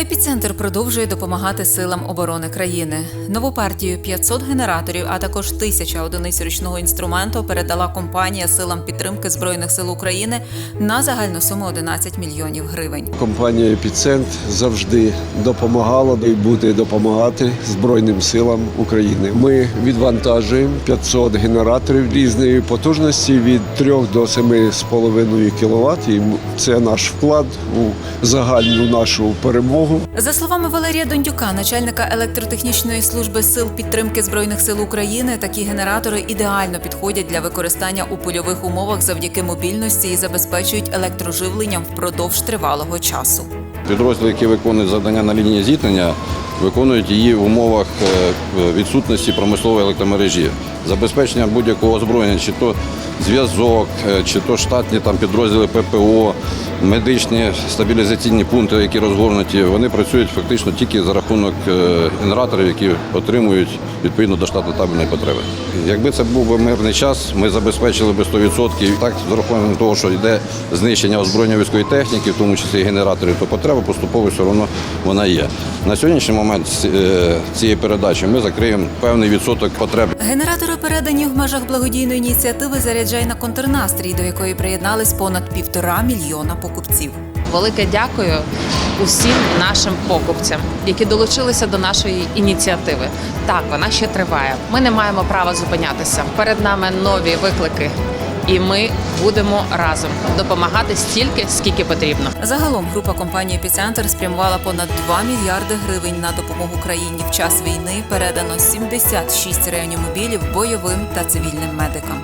Епіцентр продовжує допомагати силам оборони країни. Нову партію 500 генераторів, а також тисяча одиниць ручного інструменту передала компанія силам підтримки збройних сил України на загальну суму 11 мільйонів гривень. Компанія Епіцент завжди допомагала і буде допомагати Збройним силам України. Ми відвантажуємо 500 генераторів різної потужності від 3 до 7,5 кВт. І це наш вклад у загальну нашу перемогу. За словами Валерія Дондюка, начальника електротехнічної служби сил підтримки збройних сил України, такі генератори ідеально підходять для використання у польових умовах завдяки мобільності і забезпечують електроживленням впродовж тривалого часу. Підрозділи, які виконують завдання на лінії зіткнення, виконують її в умовах е, відсутності промислової електромережі. Забезпечення будь-якого озброєння, чи то зв'язок, е, чи то штатні там підрозділи ППО, медичні стабілізаційні пункти, які розгорнуті, вони працюють фактично тільки за рахунок е, генераторів, які отримують відповідно до штатно-табельної потреби. Якби це був би мирний час, ми забезпечили би 100%. Так, з урахуванням того, що йде знищення озброєння військової техніки, в тому числі і генераторів, то потреба поступово все одно вона є. На сьогоднішній момент е, цієї передачі ми закриємо певний відсоток потреб. Генератори передані в межах благодійної ініціативи Заряджай на контрнастрій, до якої приєднались понад півтора мільйона покупців. Велике дякую усім нашим покупцям, які долучилися до нашої ініціативи. Так, вона ще триває. Ми не маємо права зупинятися. Перед нами нові виклики, і ми будемо разом допомагати стільки, скільки потрібно. Загалом група компанії «Епіцентр» спрямувала понад 2 мільярди гривень на допомогу країні. В час війни передано 76 реанімобілів бойовим та цивільним медикам.